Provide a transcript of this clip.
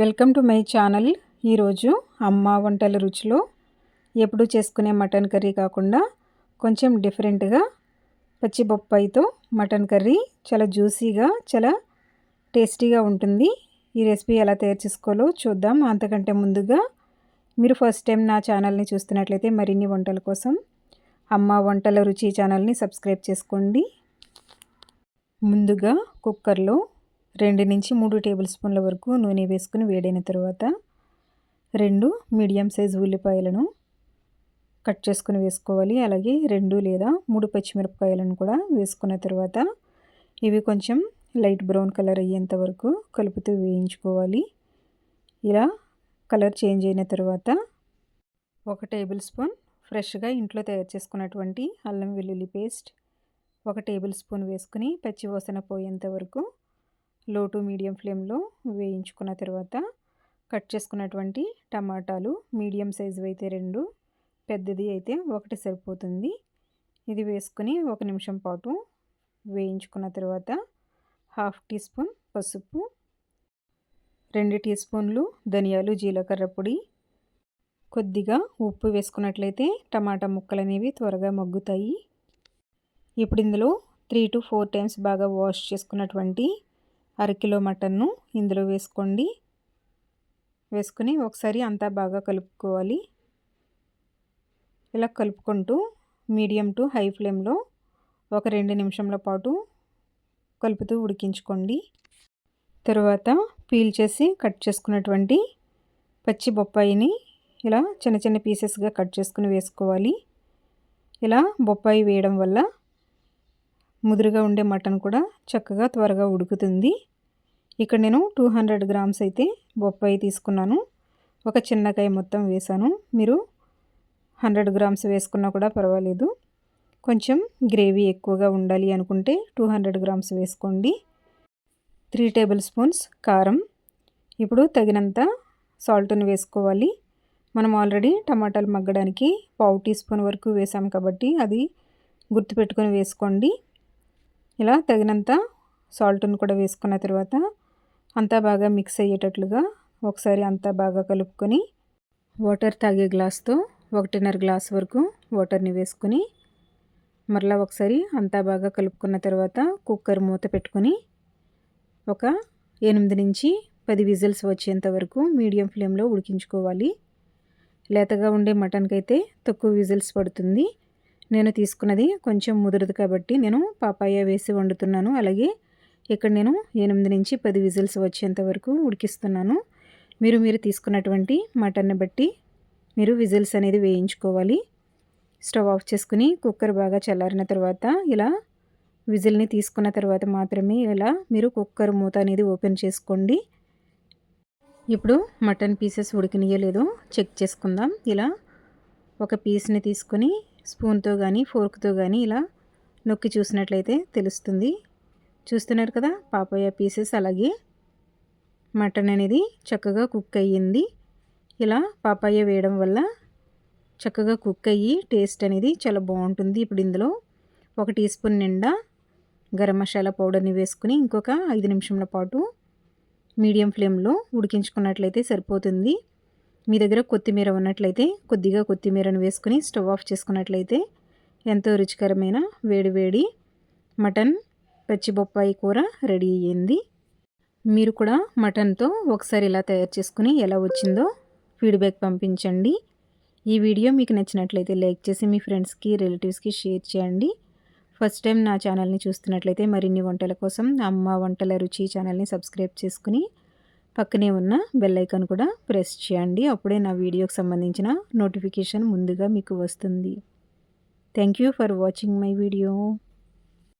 Welcome to my channel. ఈరోజు అమ్మ వంటల రుచిలో ఎప్పుడు చేసుకునే మటన్ కర్రీ కాకుండా కొంచెం డిఫరెంట్గా పచ్చి బొప్పాయితో మటన్ కర్రీ చాలా జ్యూసీగా చాలా టేస్టీగా ఉంటుంది. ఈ రెసిపీ ఎలా తయారు చేసుకోవాలో చూద్దాం. అంతకంటే ముందుగా మీరు ఫస్ట్ టైం నా ఛానల్ని చూస్తున్నట్లయితే మరిన్ని వంటల కోసం అమ్మ వంటల రుచి ఛానల్ని సబ్స్క్రైబ్ చేసుకోండి. ముందుగా కుక్కర్లో రెండు నుంచి మూడు టేబుల్ స్పూన్ల వరకు నూనె వేసుకుని వేడైన తర్వాత రెండు మీడియం సైజు ఉల్లిపాయలను కట్ చేసుకుని వేసుకోవాలి. అలాగే రెండు లేదా మూడు పచ్చిమిరపకాయలను కూడా వేసుకున్న తర్వాత ఇవి కొంచెం లైట్ బ్రౌన్ కలర్ అయ్యేంత వరకు కలుపుతూ వేయించుకోవాలి. ఇలా కలర్ చేంజ్ అయిన తర్వాత ఒక టేబుల్ స్పూన్ ఫ్రెష్గా ఇంట్లో తయారు చేసుకున్నటువంటి అల్లం వెల్లుల్లి పేస్ట్ ఒక టేబుల్ స్పూన్ వేసుకుని పచ్చివాసన పోయేంత వరకు లో టు మీడియం ఫ్లేమ్లో వేయించుకున్న తర్వాత కట్ చేసుకున్నటువంటి టమాటాలు మీడియం సైజు అయితే రెండు పెద్దది అయితే ఒకటి సరిపోతుంది. ఇది వేసుకుని ఒక నిమిషం పాటు వేయించుకున్న తర్వాత హాఫ్ టీ స్పూన్ పసుపు రెండు టీ స్పూన్లు ధనియాలు జీలకర్ర పొడి. కొద్దిగా ఉప్పు వేసుకున్నట్లయితే టమాటా ముక్కలు అనేవి త్వరగా మగ్గుతాయి. ఇప్పుడు ఇందులో త్రీ టు ఫోర్ టైమ్స్ బాగా వాష్ చేసుకున్నటువంటి అరకిలో మటన్ను ఇందులో వేసుకోండి. వేసుకుని ఒకసారి అంతా బాగా కలుపుకోవాలి. ఇలా కలుపుకుంటూ మీడియం టు హై ఫ్లేమ్లో ఒక రెండు నిమిషంల పాటు కలుపుతూ ఉడికించుకోండి. తర్వాత పీల్ చేసి కట్ చేసుకున్నటువంటి పచ్చి బొప్పాయిని ఇలా చిన్న చిన్న పీసెస్గా కట్ చేసుకుని వేసుకోవాలి. ఇలా బొప్పాయి వేయడం వల్ల ముదురుగా ఉండే మటన్ కూడా చక్కగా త్వరగా ఉడుకుతుంది. ఇక్కడ నేను టూ హండ్రెడ్ గ్రామ్స్ అయితే బొప్పాయి తీసుకున్నాను. ఒక చిన్నకాయ మొత్తం వేసాను మీరు హండ్రెడ్ గ్రామ్స్ వేసుకున్నా కూడా పర్వాలేదు. కొంచెం గ్రేవీ ఎక్కువగా ఉండాలి అనుకుంటే టూ హండ్రెడ్ గ్రామ్స్ వేసుకోండి. త్రీ టేబుల్ స్పూన్స్ కారం. ఇప్పుడు తగినంత సాల్ట్ని వేసుకోవాలి. మనం ఆల్రెడీ టమాటాలు మగ్గడానికి పావు టీ స్పూన్ వరకు వేసాం కాబట్టి అది గుర్తుపెట్టుకొని వేసుకోండి. ఇలా తగినంత సాల్ట్ను కూడా వేసుకున్న తర్వాత అంతా బాగా మిక్స్ అయ్యేటట్లుగా ఒకసారి అంతా బాగా కలుపుకొని వాటర్ తాగే గ్లాస్తో ఒకటిన్నర గ్లాస్ వరకు వాటర్ని వేసుకొని మరలా ఒకసారి అంతా బాగా కలుపుకున్న తర్వాత కుక్కర్ మూత పెట్టుకొని ఒక ఎనిమిది నుంచి పది విజిల్స్ వచ్చేంత వరకు మీడియం ఫ్లేమ్లో ఉడికించుకోవాలి. లేతగా ఉండే మటన్కి అయితే తక్కువ విజిల్స్ పడుతుంది. నేను తీసుకున్నది కొంచెం ముదురుదు కాబట్టి నేను పాపాయ వేసి వండుతున్నాను. అలాగే ఇక్కడ నేను ఎనిమిది నుంచి పది విజిల్స్ వచ్చేంత వరకు ఉడికిస్తున్నాను. మీరు మీరు తీసుకున్నటువంటి మటన్ని బట్టి మీరు విజిల్స్ అనేది వేయించుకోవాలి. స్టవ్ ఆఫ్ చేసుకుని కుక్కర్ బాగా చల్లారిన తర్వాత ఇలా విజిల్ని తీసుకున్న తర్వాత మాత్రమే ఇలా మీరు కుక్కర్ మూత అనేది ఓపెన్ చేసుకోండి. ఇప్పుడు మటన్ పీసెస్ ఉడికినయలేదో చెక్ చేసుకుందాం. ఇలా ఒక పీస్ని తీసుకొని స్పూన్తో కానీ ఫోర్క్తో కానీ ఇలా నొక్కి చూసినట్లయితే తెలుస్తుంది. చూస్తున్నారు కదా? పాపయ్య పీసెస్ అలాగే మటన్ అనేది చక్కగా కుక్ అయ్యింది. ఇలా పాపాయ వేయడం వల్ల చక్కగా కుక్ అయ్యి టేస్ట్ అనేది చాలా బాగుంటుంది. ఇప్పుడు ఇందులో ఒక టీ స్పూన్ నిండా గరం మసాలా పౌడర్ని వేసుకుని ఇంకొక ఐదు నిమిషంల పాటు మీడియం ఫ్లేమ్లో ఉడికించుకున్నట్లయితే సరిపోతుంది. మీ దగ్గర కొత్తిమీర ఉన్నట్లయితే కొద్దిగా కొత్తిమీరను వేసుకుని స్టవ్ ఆఫ్ చేసుకున్నట్లయితే ఎంతో రుచికరమైన వేడి వేడి మటన్ పచ్చి బొప్పాయి కూర రెడీ అయ్యింది. మీరు కూడా మటన్తో ఒకసారి ఇలా తయారు చేసుకుని ఎలా వచ్చిందో ఫీడ్బ్యాక్ పంపించండి. ఈ వీడియో మీకు నచ్చినట్లయితే లైక్ చేసి మీ ఫ్రెండ్స్కి రిలేటివ్స్కి షేర్ చేయండి. ఫస్ట్ టైం నా ఛానల్ని చూస్తున్నట్లయితే మరిన్ని వంటల కోసం అమ్మ వంటల రుచి ఛానల్ని సబ్స్క్రైబ్ చేసుకుని పక్కనే ఉన్న బెల్ ఐకాన్ కూడా ప్రెస్ చేయండి. అప్పుడే నా వీడియోకి సంబంధించిన నోటిఫికేషన్ ముందుగా మీకు వస్తుంది. Thank you for watching my video